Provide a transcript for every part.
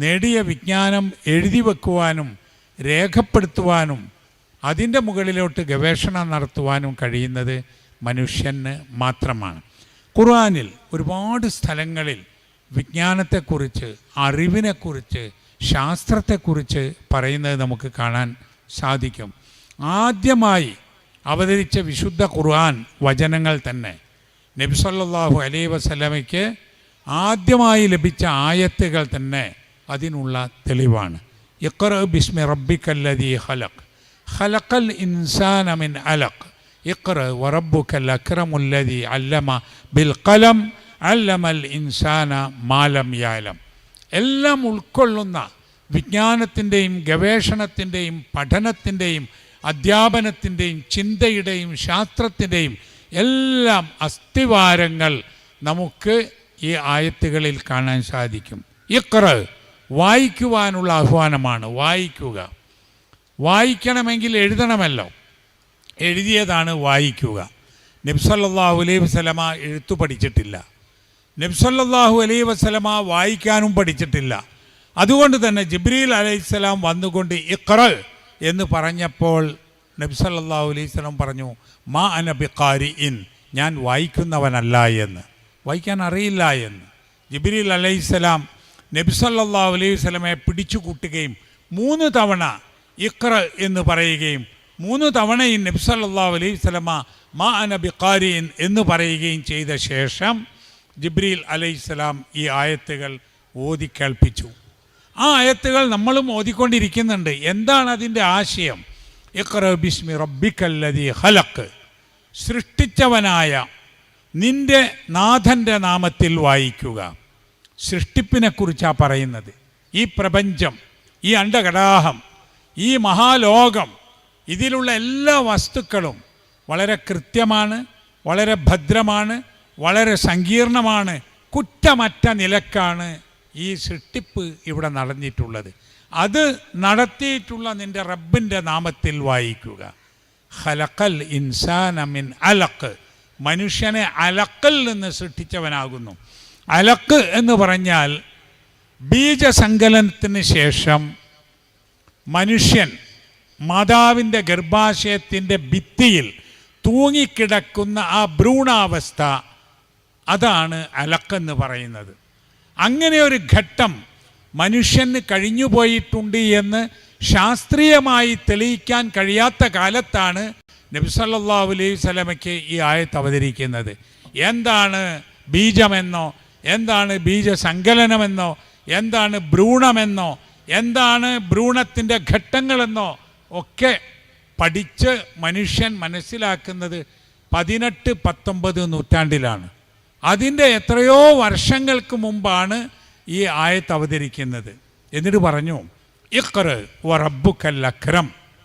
നേടിയ വിജ്ഞാനം എഴുതി വെക്കുവാനും രേഖപ്പെടുത്തുവാനും അതിന്റെ മുകളിലോട്ട് ഗവേഷണം നടത്തുവാനും കഴിയുന്നത് മനുഷ്യന് മാത്രമാണ്. ഖുർആാനിൽ ഒരുപാട് സ്ഥലങ്ങളിൽ വിജ്ഞാനത്തെക്കുറിച്ച് അറിവിനെക്കുറിച്ച് ശാസ്ത്രത്തെക്കുറിച്ച് പറയുന്നത് നമുക്ക് കാണാൻ സാധിക്കും. ആദ്യമായി അവതരിച്ച വിശുദ്ധ ഖുർആൻ വചനങ്ങൾ തന്നെ. നബിസല്ലാഹു അലൈ വസ്ലമയ്ക്ക് ആദ്യമായി ലഭിച്ച ആയത്തുകൾ തന്നെ അതിനുള്ള തെളിവാണ്. ഇക്കറ ബിസ്മി റബ്ബിക്കല്ലതി ഹലക് ഖലഖൽ ഇൻസാന മിൻ അലഖ്. ഇക്കറ വറബ്ബുക്കൽ അക്രമുല്ലതി അല്ലമ ബിൽ കലം അല്ലമൽ ഇൻസാന മാലം യാലം. എല്ലാം ഉൾക്കൊള്ളുന്ന വിജ്ഞാനത്തിന്റെയും ഗവേഷണത്തിന്റെയും പഠനത്തിന്റെയും അധ്യാപനത്തിന്റെയും ചിന്തയുടെയും ശാസ്ത്രത്തിന്റെയും എല്ലാം അസ്ഥിവാരങ്ങൾ നമുക്ക് ഈ ആയത്തുകളിൽ കാണാൻ സാധിക്കും. ഇക്ര വായിക്കുവാനുള്ള ആഹ്വാനമാണ്. വായിക്കുക. വായിക്കണമെങ്കിൽ എഴുതണമല്ലോ. എഴുതിയതാണ് വായിക്കുക. നബ്സല്ലാഹു അലൈഹി വസ്ലമ എഴുത്തു പഠിച്ചിട്ടില്ല. നബ്സല്ലാഹു അലൈഹി വസ്ലമ വായിക്കാനും പഠിച്ചിട്ടില്ല. അതുകൊണ്ട് തന്നെ ജിബ്രീൽ അലൈഹിസ്സലാം വന്നുകൊണ്ട് ഇഖ്റ എന്ന് പറഞ്ഞപ്പോൾ നബ്സല്ലാഹു അലൈഹി സ്വലം പറഞ്ഞു മാ അനബിക്കാരി ഇൻ ഞാൻ വായിക്കുന്നവനല്ല എന്ന്. വായിക്കാൻ അറിയില്ല എന്ന്. ജിബ്രീൽ അലൈഹിസ്സലാം നബ്സല്ലാഹു അലൈഹി സ്വലമെ പിടിച്ചു കൂട്ടുകയും മൂന്ന് തവണ ഇക്ര എന്ന് പറയുകയും മൂന്ന് തവണയും നബ്സല്ലാ അലൈഹി സ്വലമ മാ അനബിക്കാരിൻ എന്ന് പറയുകയും ചെയ്ത ശേഷം ജിബ്രീൽ അലൈഹിസ്സലാം ഈ ആയത്തുകൾ ഓതി കേൾപ്പിച്ചു. ആ ആയത്തുകൾ നമ്മളും ഓതിക്കൊണ്ടിരിക്കുന്നുണ്ട്. എന്താണ് അതിന്റെ ആശയം? ഇക്ര ബിസ്മി റബ്ബിക്കല്ലതി ഹലക്ക് സൃഷ്ടിച്ചവനായ നിന്റെ നാഥന്റെ നാമത്തിൽ വായിക്കുക. സൃഷ്ടിപ്പിനെക്കുറിച്ചാണ് പറയുന്നത്. ഈ പ്രപഞ്ചം ഈ അണ്ടകടാഹം ഈ മഹാലോകം ഇതിലുള്ള എല്ലാ വസ്തുക്കളും വളരെ കൃത്യമാണ് വളരെ ഭദ്രമാണ് വളരെ സങ്കീർണമാണ് കുറ്റമറ്റ നിലക്കാണ് ഈ സൃഷ്ടിപ്പ് ഇവിടെ നടന്നിട്ടുള്ളത്. അത് നടത്തിയിട്ടുള്ള നിന്റെ റബ്ബിന്റെ നാമത്തിൽ വായിക്കുക. ഹലക്കൽ ഇൻസാനമിൻ അലക്ക് മനുഷ്യനെ അലക്കൽ നിന്ന് സൃഷ്ടിച്ചവനാകുന്നു. അലക്ക് എന്ന് പറഞ്ഞാൽ ബീജസങ്കലനത്തിന് ശേഷം മനുഷ്യൻ മാതാവിന്റെ ഗർഭാശയത്തിന്റെ ഭിത്തിയിൽ തൂങ്ങിക്കിടക്കുന്ന ആ ഭ്രൂണാവസ്ഥ അതാണ് അലക്കെന്ന് പറയുന്നത്. അങ്ങനെ ഒരു ഘട്ടം മനുഷ്യന് കഴിഞ്ഞു പോയിട്ടുണ്ട് എന്ന് ശാസ്ത്രീയമായി തെളിയിക്കാൻ കഴിയാത്ത കാലത്താണ് നബിസല്ലാ അലൈഹി സ്വലമയ്ക്ക് ഈ ആയത്ത് അവതരിക്കുന്നത്. എന്താണ് ബീജമെന്നോ എന്താണ് ബീജസങ്കലനമെന്നോ? എന്താണ് ഭ്രൂണമെന്നോ? എന്താണ് ഭ്രൂണത്തിന്റെ ഘട്ടങ്ങളെന്നോ? ഒക്കെ പഠിച്ച് മനുഷ്യൻ മനസ്സിലാക്കുന്നത് പതിനെട്ട് പത്തൊമ്പത് നൂറ്റാണ്ടിലാണ്. അതിന്റെ എത്രയോ വർഷങ്ങൾക്ക് മുമ്പാണ് ഈ ആയത്ത് അവതരിക്കുന്നത്. എന്നിട്ട് പറഞ്ഞു ഇക്കറ് വ റബ്ബുക്കൽ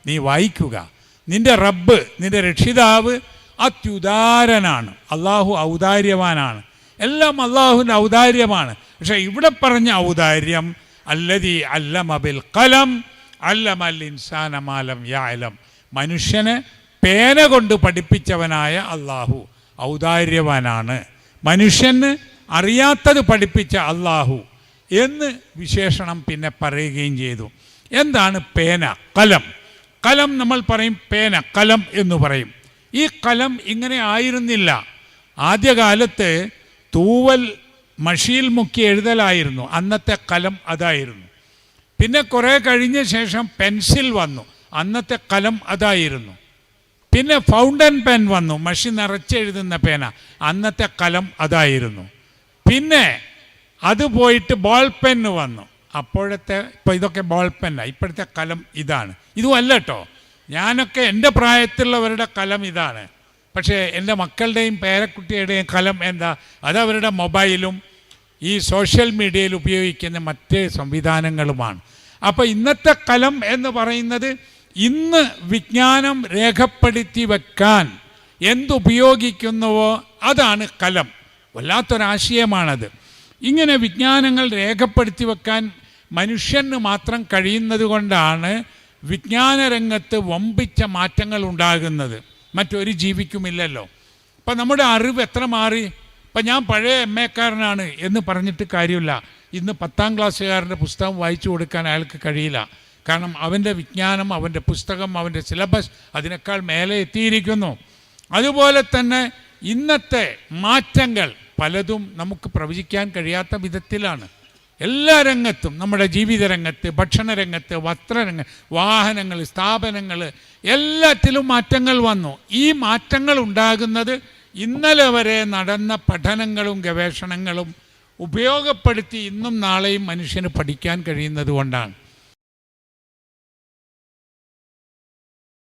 നീ വായിക്കുക. നിന്റെ റബ്ബ് നിന്റെ രക്ഷിതാവ് അത്യുദാരനാണ്. അള്ളാഹു ഔദാര്യവാനാണ്. എല്ലാം അള്ളാഹുവിന്റെ ഔദാര്യമാണ്. പക്ഷേ ഇവിടെ പറഞ്ഞ ഔദാര്യം അല്ലതി അല്ലമബിൽ കലം അല്ലമൽ ഇൻസാനമാലം യാലം മനുഷ്യനെ പേന കൊണ്ട് പഠിപ്പിച്ചവനായ അള്ളാഹു ഔദാര്യവാനാണ്. മനുഷ്യന് അറിയാത്തത് പഠിപ്പിച്ച അള്ളാഹു എന്ന് വിശേഷണം പിന്നെ പറയുകയും ചെയ്തു. എന്താണ് പേന? കലം. കലം നമ്മൾ പറയും പേന കലം എന്ന് പറയും. ഈ കലം ഇങ്ങനെ ആയിരുന്നില്ല. ആദ്യകാലത്ത് തൂവൽ മഷിയിൽ മുക്കി എഴുതലായിരുന്നു. അന്നത്തെ കലം അതായിരുന്നു. പിന്നെ കുറേ കഴിഞ്ഞ ശേഷം പെൻസിൽ വന്നു. അന്നത്തെ കലം അതായിരുന്നു. പിന്നെ ഫൗണ്ടൻ പെൻ വന്നു. മഷി നിറച്ചെഴുതുന്ന പേന. അന്നത്തെ കലം അതായിരുന്നു. പിന്നെ അത് പോയിട്ട് ബോൾ പെന്ന് വന്നു. അപ്പോഴത്തെ ഇപ്പോൾ ഇതൊക്കെ ബോൾ പെന്നാണ് ഇപ്പോഴത്തെ കലം ഇതാണ്. ഇതുമല്ല കേട്ടോ ഞാനൊക്കെ എന്റെ പ്രായത്തിലുള്ളവരുടെ കലം ഇതാണ്. പക്ഷേ എന്റെ മക്കളുടെയും പേരക്കുട്ടിയുടെയും കലം എന്താ? അതവരുടെ മൊബൈലും ഈ സോഷ്യൽ മീഡിയയിൽ ഉപയോഗിക്കുന്ന മറ്റ് സംവിധാനങ്ങളുമാണ്. അപ്പോൾ ഇന്നത്തെ കലം എന്ന് പറയുന്നത് ഇന്ന് വിജ്ഞാനം രേഖപ്പെടുത്തി വെക്കാൻ എന്തുപയോഗിക്കുന്നുവോ അതാണ് കലം. വല്ലാത്തൊരാശയമാണത്. ഇങ്ങനെ വിജ്ഞാനങ്ങൾ രേഖപ്പെടുത്തി വെക്കാൻ മനുഷ്യന് മാത്രം കഴിയുന്നത് കൊണ്ടാണ് വിജ്ഞാനരംഗത്ത് വമ്പിച്ച മാറ്റങ്ങൾ ഉണ്ടാകുന്നത്. മറ്റൊരു ജീവിക്കുമില്ലല്ലോ. അപ്പം നമ്മുടെ അറിവ് എത്ര മാറി? ഇപ്പം ഞാൻ പഴയ എം എക്കാരനാണ് എന്ന് പറഞ്ഞിട്ട് കാര്യമില്ല. ഇന്ന് പത്താം ക്ലാസ്സുകാരന്റെ പുസ്തകം വായിച്ചു കൊടുക്കാൻ അയാൾക്ക് കഴിയില്ല. കാരണം അവന്റെ വിജ്ഞാനം അവന്റെ പുസ്തകം അവന്റെ സിലബസ് അതിനേക്കാൾ മേലെ എത്തിയിരിക്കുന്നു. അതുപോലെ തന്നെ ഇന്നത്തെ മാറ്റങ്ങൾ പലതും നമുക്ക് പ്രവചിക്കാൻ കഴിയാത്ത വിധത്തിലാണ്. എല്ലാ രംഗത്തും നമ്മുടെ ജീവിത രംഗത്ത് ഭക്ഷണ രംഗത്ത് വസ്ത്രരംഗ വാഹനങ്ങൾ സ്ഥാപനങ്ങൾ എല്ലാത്തിലും മാറ്റങ്ങൾ വന്നു. ഈ മാറ്റങ്ങൾ ഉണ്ടാകുന്നത് ഇന്നലെ വരെ നടന്ന പഠനങ്ങളും ഗവേഷണങ്ങളും ഉപയോഗപ്പെടുത്തി ഇന്നും നാളെയും മനുഷ്യന് പഠിക്കാൻ കഴിയുന്നത് കൊണ്ടാണ്.